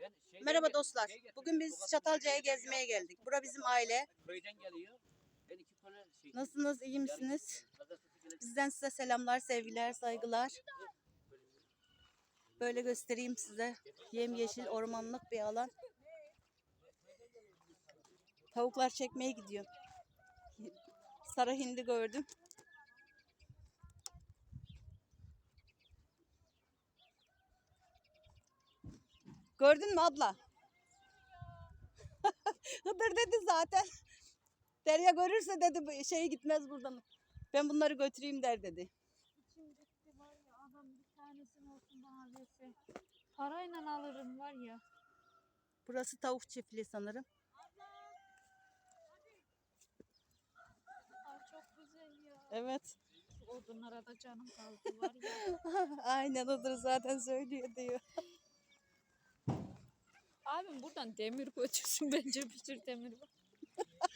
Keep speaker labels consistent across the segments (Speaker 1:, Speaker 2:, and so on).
Speaker 1: Şeyden
Speaker 2: Merhaba dostlar.
Speaker 1: şey
Speaker 2: Bugün biz Çatalca'ya
Speaker 1: geliyor.
Speaker 2: gezmeye geldik. Bura bizim aile.
Speaker 1: Köyden geliyor. Ben iki kole şey.
Speaker 2: Nasılsınız? iyi misiniz? Bizden size selamlar, sevgiler, saygılar. Böyle göstereyim size. Yemyeşil ormanlık bir alan. Tavuklar çekmeye gidiyor. Sarı hindi gördüm. Gördün mü abla? Hıdır dedi zaten. Derya görürse dedi bu şey gitmez buradan. Ben bunları götüreyim der dedi.
Speaker 3: Gitti var ya adam bir tanesini olsun bana verse. Parayla alırım var ya.
Speaker 2: Burası tavuk çiftliği sanırım.
Speaker 3: Ay çok güzel ya.
Speaker 2: Evet.
Speaker 3: Odunlara da canım kaldı var ya.
Speaker 2: Aynen odur zaten söylüyor diyor.
Speaker 3: Abim buradan demir götürsün bence sürü demir var.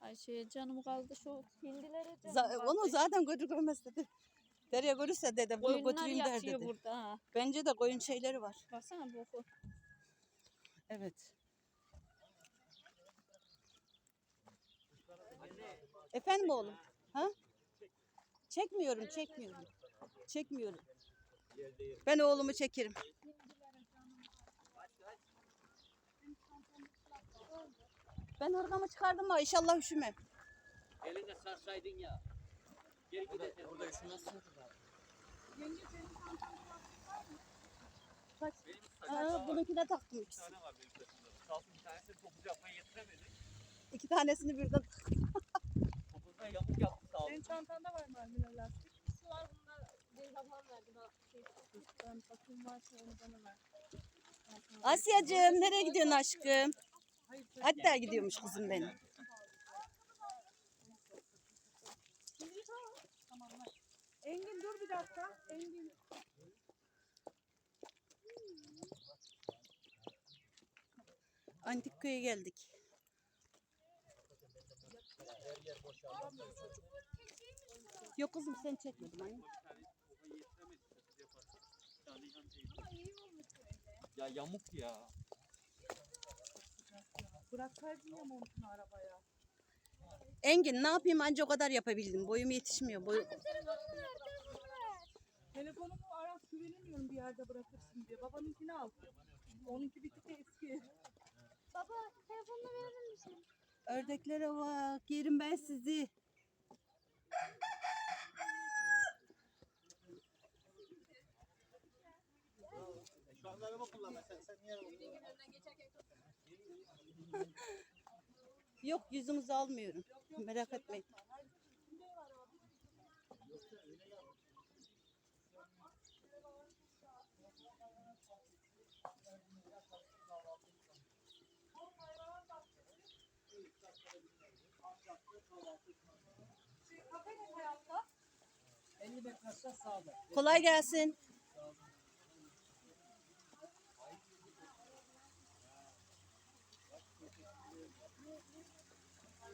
Speaker 3: Ay şeye canım kaldı şu hindilere canım
Speaker 2: Za-
Speaker 3: kaldı.
Speaker 2: onu zaten görmez dedi. Derya görürse dedi bunu
Speaker 3: Koyunlar
Speaker 2: götüreyim der
Speaker 3: yatıyor
Speaker 2: dedi.
Speaker 3: burada ha.
Speaker 2: Bence de koyun şeyleri var.
Speaker 3: Baksana boku.
Speaker 2: Evet. Efendim oğlum? Ha? Çekmiyorum, çekmiyorum. Çekmiyorum. Ben oğlumu çekerim. Ben hırkamı çıkardım ama inşallah üşümem.
Speaker 1: Eline sarsaydın ya. Geri gidelim. Orada üşümezsin.
Speaker 2: Kaç?
Speaker 1: Benim
Speaker 2: Aa, bununkine taktım
Speaker 1: bir
Speaker 2: ikisi.
Speaker 1: tane var benim sırtımda. Kalsın bir tanesini topuz yapmaya getiremedik.
Speaker 2: İki tanesini birden
Speaker 1: Topuzda yamuk yaptı sağ olsun.
Speaker 4: Senin çantanda var mı Almila lastik?
Speaker 3: Şu var bunlar Beyz ablam verdi bana.
Speaker 2: Asyacığım nereye gidiyorsun aşkım? Hatta gidiyormuş kızım benim.
Speaker 4: Engin dur bir dakika. Engin.
Speaker 2: Antik köye geldik. Yok kızım sen çekmedin anne.
Speaker 1: Ya yamuk ya.
Speaker 4: Bıraksaydın ya montunu arabaya.
Speaker 2: Engin ne yapayım anca o kadar yapabildim. Boyum yetişmiyor. Boy...
Speaker 4: Telefonumu Aras güvenemiyorum bir yerde bırakırsın diye. Babanınkini al. Onunki bir tık eski.
Speaker 3: Baba telefonunu verir misin?
Speaker 2: Ördeklere bak. Yerim ben sizi.
Speaker 5: Araba kullanma sen. Sen niye araba
Speaker 2: Yok yüzünüzü almıyorum. Merak etmeyin. Kolay gelsin.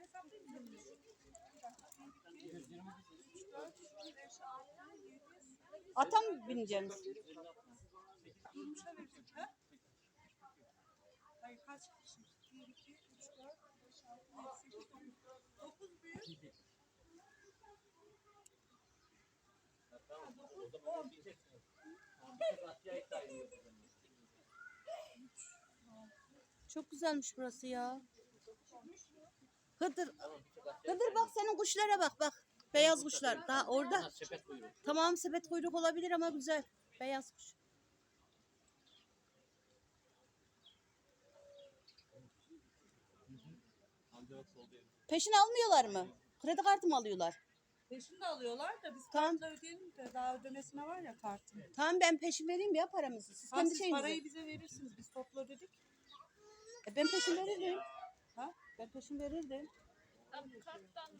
Speaker 4: Hesaplayayım mı?
Speaker 2: Ata mı bineceğiz?
Speaker 4: Durmuşa verecek ha? Hayır kaç kişi? 1, 2, 3, 4, 5, 6, 7, 8, 9. 9 büyük.
Speaker 2: Çok güzelmiş burası ya. Hıdır. Hıdır bak senin kuşlara bak bak. Beyaz kuşlar. Daha orada. Tamam sepet kuyruk olabilir ama güzel. Beyaz kuş. Peşin almıyorlar mı? Kredi kartı mı alıyorlar?
Speaker 4: Peşin de alıyorlar da biz
Speaker 2: Tamam.
Speaker 4: kartla ödeyelim de daha ödemesine var ya kartın.
Speaker 2: Tamam ben peşin vereyim ya paramızı. Siz
Speaker 4: Ha,
Speaker 2: kendi
Speaker 4: siz
Speaker 2: şeyinizi.
Speaker 4: parayı bize verirsiniz. Biz topla ödedik.
Speaker 2: E, ben peşin verirdim.
Speaker 4: Ha?
Speaker 2: Ben peşin verirdim.
Speaker 3: Abi karttan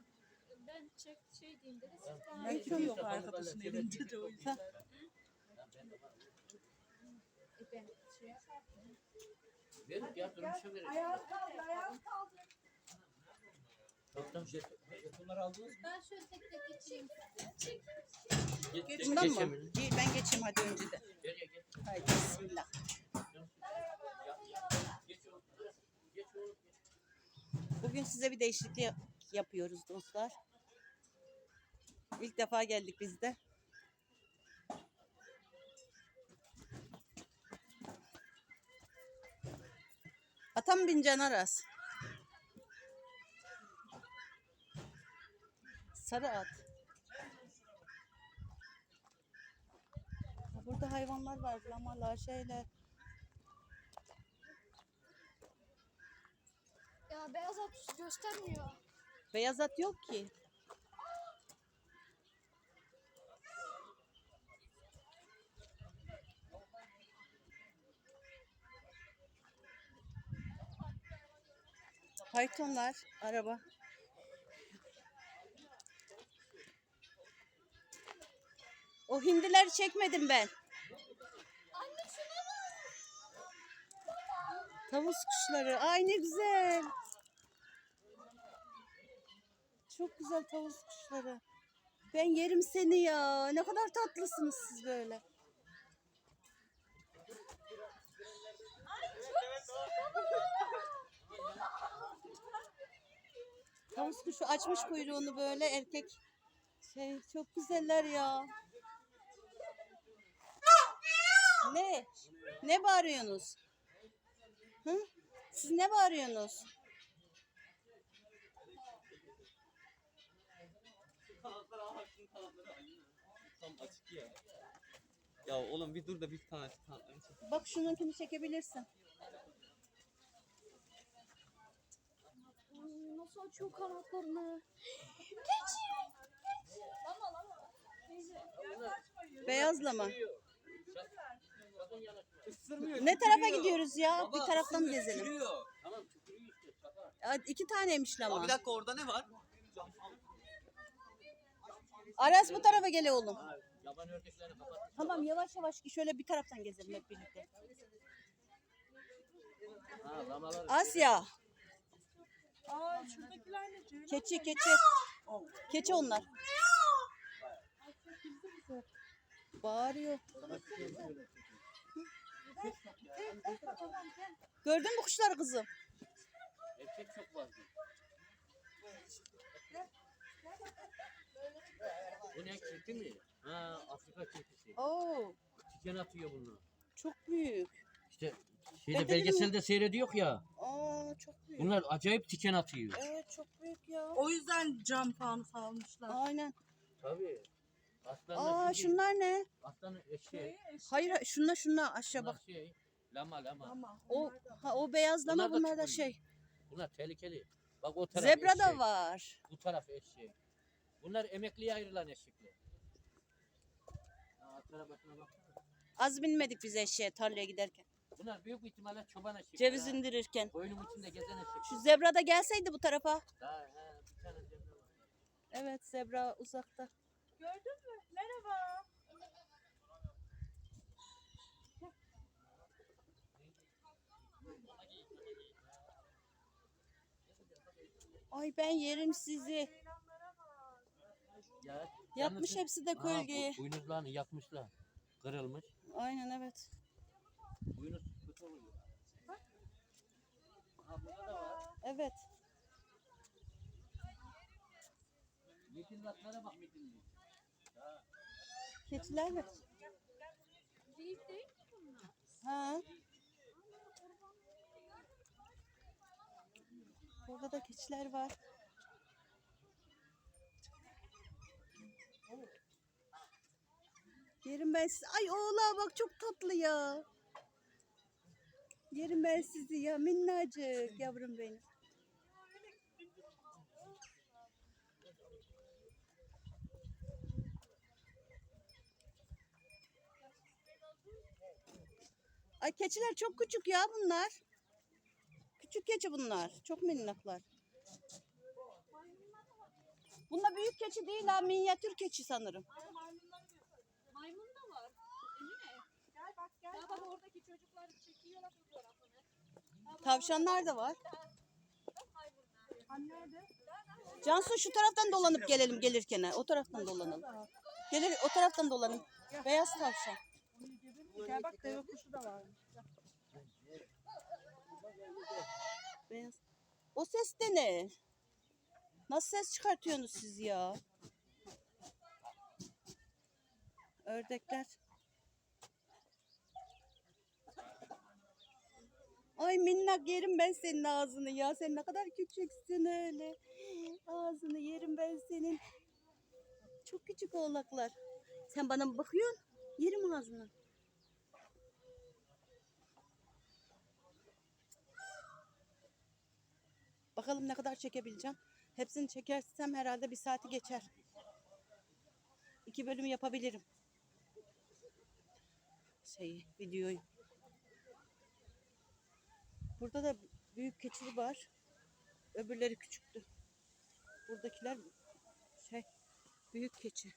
Speaker 3: ben çek şey diyeyim dedi siz bana
Speaker 4: Belki
Speaker 3: verin.
Speaker 4: yok arkadaşın elinde de o yüzden.
Speaker 3: E ben şey yapardım.
Speaker 1: Verin ya durmuşa verin.
Speaker 4: kaldı, ayağım kaldı.
Speaker 1: Toplam jet. Bunları aldınız mı?
Speaker 3: Ben şöyle tek tek geçeyim.
Speaker 1: Geç, geç,
Speaker 2: Bundan mı?
Speaker 1: geçelim.
Speaker 2: İyi, ben geçeyim hadi.
Speaker 1: Geriye geç.
Speaker 2: Haydi bismillah.
Speaker 1: Geç oğlum. Geç oğlum.
Speaker 2: Bugün size bir değişiklik yap- yapıyoruz dostlar. İlk defa geldik biz de. Ata mı bineceksin Aras? Sarı at. Burada hayvanlar var, lamalar, şeyler.
Speaker 3: Ya beyaz at göstermiyor.
Speaker 2: Beyaz at yok ki. Faytonlar, araba. O hindileri çekmedim ben. Tavus kuşları. Ay ne güzel. Çok güzel tavus kuşları. Ben yerim seni ya. Ne kadar tatlısınız siz böyle. Tavus kuşu açmış kuyruğunu böyle erkek. Şey çok güzeller ya. Ne? Ne bağırıyorsunuz? Hı? Siz ne bağırıyorsunuz?
Speaker 6: Tam açık ya. Ya oğlum bir dur da bir tane kanatlarını çek.
Speaker 2: Bak şununkini çekebilirsin.
Speaker 3: Nasıl açıyor kanatlarını? Geçiyor. Lama lama. Teyze.
Speaker 2: Mı?
Speaker 6: Isırmıyor.
Speaker 2: Ne tarafa
Speaker 6: tükürüyor.
Speaker 2: gidiyoruz ya?
Speaker 6: Baba,
Speaker 2: bir taraftan
Speaker 6: ısırmıyor,
Speaker 2: gezelim.
Speaker 6: tükürüyor.
Speaker 1: Tamam tükürüyor işte.
Speaker 2: Ya, iki taneymiş
Speaker 6: Aa,
Speaker 2: lama.
Speaker 6: bir dakika orada ne var?
Speaker 2: Aras bu tarafa gele oğlum.
Speaker 1: Yaban ördeklerini kapat.
Speaker 2: Tamam yavaş yavaş şöyle bir taraftan gezelim hep birlikte. Asya.
Speaker 4: Aa şuradakiler ne?
Speaker 2: Keçi keçi. Keçi onlar. Bağırıyor. Gördün mü kuşları kızım?
Speaker 1: Erkek çok fazla. Bu ne kirpi mi? Ha Afrika kirpisi.
Speaker 2: Oo,
Speaker 1: Tiken atıyor bunlar.
Speaker 2: çok büyük.
Speaker 1: İşte
Speaker 2: Ben
Speaker 1: şeyde
Speaker 2: dedim-
Speaker 1: belgeselde seyrediyor ya.
Speaker 2: Aa, çok büyük.
Speaker 1: Bunlar acayip tiken atıyor.
Speaker 2: Evet, çok büyük ya.
Speaker 4: O yüzden cam fanus almışlar.
Speaker 2: Aynen.
Speaker 1: Tabii. Aslan
Speaker 2: Aa, şunlar ne?
Speaker 1: Aslanın eşeği.
Speaker 2: Hayır, hayır, şunlar şunlar aşağı
Speaker 1: Bunlar
Speaker 2: bak.
Speaker 1: şey. Lama lama.
Speaker 4: Ama
Speaker 2: O ha, o beyazlama
Speaker 1: Bunlar da
Speaker 2: bunlar da şey.
Speaker 1: Bunlar tehlikeli. Bak o taraf
Speaker 2: Zebra
Speaker 1: eşek.
Speaker 2: da var.
Speaker 1: Bu taraf eşeği. Bunlar emekliye ayrılan eşekler. Ha.
Speaker 2: Az binmedik biz eşeğe tarlaya giderken.
Speaker 1: Bunlar büyük bir ihtimalle çoban eşekler.
Speaker 2: Ceviz
Speaker 1: ha.
Speaker 2: indirirken.
Speaker 1: Koyunun içinde gezen eşek.
Speaker 2: Şu zebra da gelseydi bu tarafa.
Speaker 1: Daha he, bir tane zebra var.
Speaker 2: Evet zebra uzakta.
Speaker 4: Gördün mü? Merhaba.
Speaker 2: Ay ben yerim sizi.
Speaker 1: Ya,
Speaker 2: Yapmış
Speaker 1: yalnız-
Speaker 2: hepsi de
Speaker 1: bu
Speaker 2: kölgeyi.
Speaker 1: Boynuzlarını yakmışlar. Kırılmış.
Speaker 2: Aynen evet.
Speaker 1: Boynuz kötü oluyor. Ha burada da var.
Speaker 2: Evet.
Speaker 1: Midillatlara bak midilli.
Speaker 2: Keçiler mi?
Speaker 3: Değil değil mi bunlar?
Speaker 2: Ha. Burada da keçiler var. Yerim ben sizi. Ay oğlan bak çok tatlı ya. Yerim ben sizi ya minnacık yavrum benim. Ay keçiler çok küçük ya bunlar. Küçük keçi bunlar. Çok minnaklar. Bunlar büyük keçi değil ha. Minyatür keçi sanırım.
Speaker 3: Maymun da var. Emine.
Speaker 4: Gel bak gel.
Speaker 3: Ya bak oradaki çocuklar çekiyorlar fotoğrafını.
Speaker 2: Tavşanlar da var.
Speaker 4: Anne nerede?
Speaker 2: Cansu şu taraftan dolanıp gelelim gelirken. O taraftan dolanalım. Gelir o taraftan dolanın. Beyaz tavşan.
Speaker 4: Gel bak deve kuşu da var.
Speaker 2: Beyaz. O ses de ne? Nasıl ses çıkartıyorsunuz siz ya? Ördekler. Ay minnak yerim ben senin ağzını ya. Sen ne kadar küçüksün öyle. Ağzını yerim ben senin. Çok küçük oğlaklar. Sen bana mı bakıyorsun? Yerim ağzını. Bakalım ne kadar çekebileceğim. Hepsini çekersem herhalde bir saati geçer. İki bölüm yapabilirim. Şeyi, videoyu. Burada da büyük keçi var. Öbürleri küçüktü. Buradakiler şey, büyük keçi.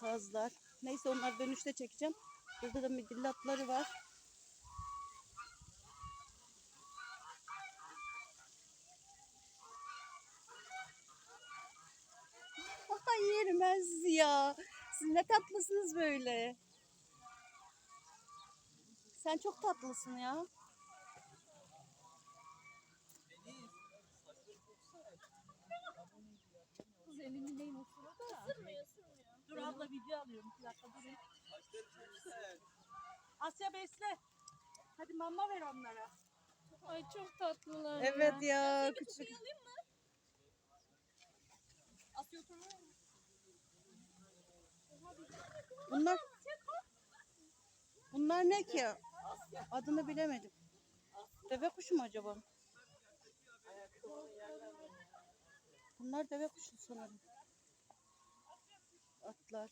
Speaker 2: Kazlar. Neyse onları dönüşte çekeceğim. Burada da midillatları var. Ay yerim ben ya. Siz ne tatlısınız böyle. Sen çok tatlısın ya.
Speaker 3: Kız elini da.
Speaker 4: Dur abla video alıyorum. Bir dakika durun. Asya besle. Hadi mama ver onlara.
Speaker 3: Ay çok tatlılar
Speaker 2: Evet
Speaker 3: ya.
Speaker 2: ya. Küçük.
Speaker 3: Asya oturmuyor mu?
Speaker 2: Bunlar Bunlar ne ki? Adını bilemedim. Deve kuşu mu acaba? Bunlar deve kuşu sanırım. Atlar.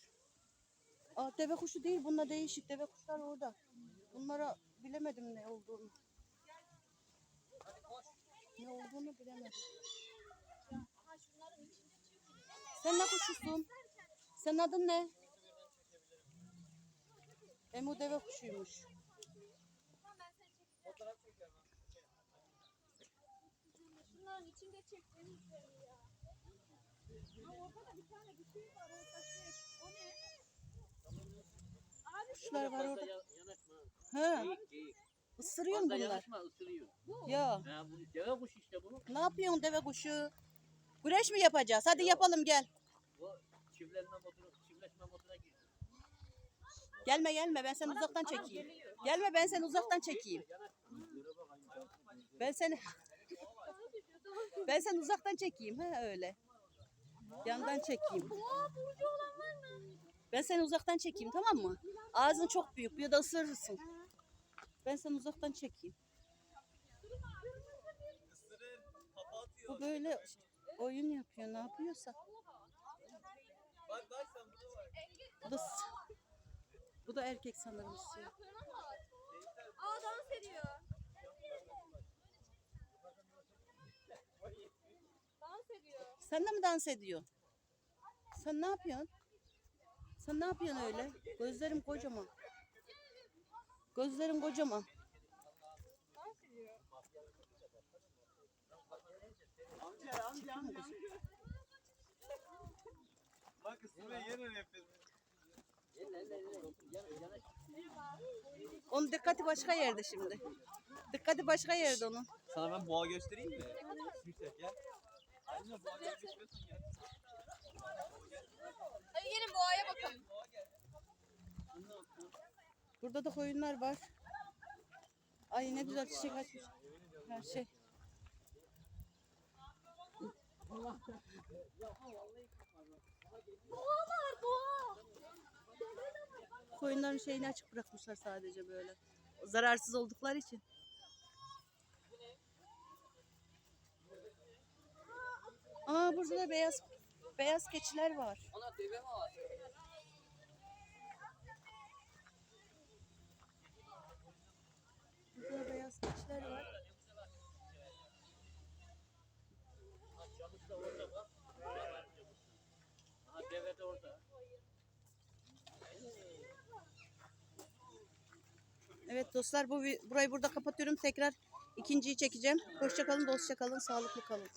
Speaker 2: Aa deve kuşu değil. Bunlar değişik. Deve kuşlar orada. Bunlara bilemedim ne olduğunu. Ne olduğunu bilemedim. Sen ne kuşusun? Senin adın ne? Emu deve kuşuymuş.
Speaker 3: Şunların içinde çektiğimiz ya. Ha orada bir tane bir şey var. O taşı. O ne?
Speaker 2: Kuşlar var orada.
Speaker 1: Yanaşma.
Speaker 2: Ha,
Speaker 1: Geyik geyik.
Speaker 2: ısırıyor mu
Speaker 1: Fazla
Speaker 2: bunlar?
Speaker 1: yanaşma ısırıyor.
Speaker 2: Ya,
Speaker 1: Ha bu deve kuş işte bu.
Speaker 2: ne yapıyorsun deve kuşu? Güreş mi yapacağız? Hadi yapalım gel.
Speaker 1: Bu çiftlenme moduna, çiftleşme moduna girdi.
Speaker 2: Gelme gelme ben seni uzaktan çekeyim. Gelme ben seni uzaktan çekeyim. Ben seni Ben seni uzaktan çekeyim ha öyle. Yandan çekeyim. Ben seni uzaktan çekeyim tamam mı? Ağzın çok büyük bir de ısırırsın. Ben seni uzaktan çekeyim. Bu böyle oyun yapıyor ne yapıyorsa. Bu da, bu da erkek sanırım.
Speaker 3: Aa dans ediyor. Dans ediyor.
Speaker 2: Sen de mi dans ediyorsun? Sen ne yapıyorsun? Sen ne yapıyorsun öyle? Gözlerim kocaman. Gözlerim kocaman.
Speaker 5: Amca amca amca.
Speaker 6: Bak ısırıyor yeniden yapıyor.
Speaker 2: Onun dikkati başka yerde şimdi. Dikkati başka yerde onun.
Speaker 6: Sana ben boğa göstereyim mi? Yüksek gel. Anne boğa göstermiyorsun ya.
Speaker 3: Hadi gelin boğaya bakalım.
Speaker 2: Burada da koyunlar var. Ay ne güzel çiçek açmış. Her şey.
Speaker 3: Boğalar boğa.
Speaker 2: Koyunların şeyini açık bırakmışlar sadece böyle. Zararsız oldukları için. Aa burada da beyaz beyaz keçiler var.
Speaker 1: Ana deve var?
Speaker 2: Burada beyaz keçiler var. Evet dostlar bu burayı burada kapatıyorum. Tekrar ikinciyi çekeceğim. Hoşça kalın, dostça kalın, sağlıklı kalın.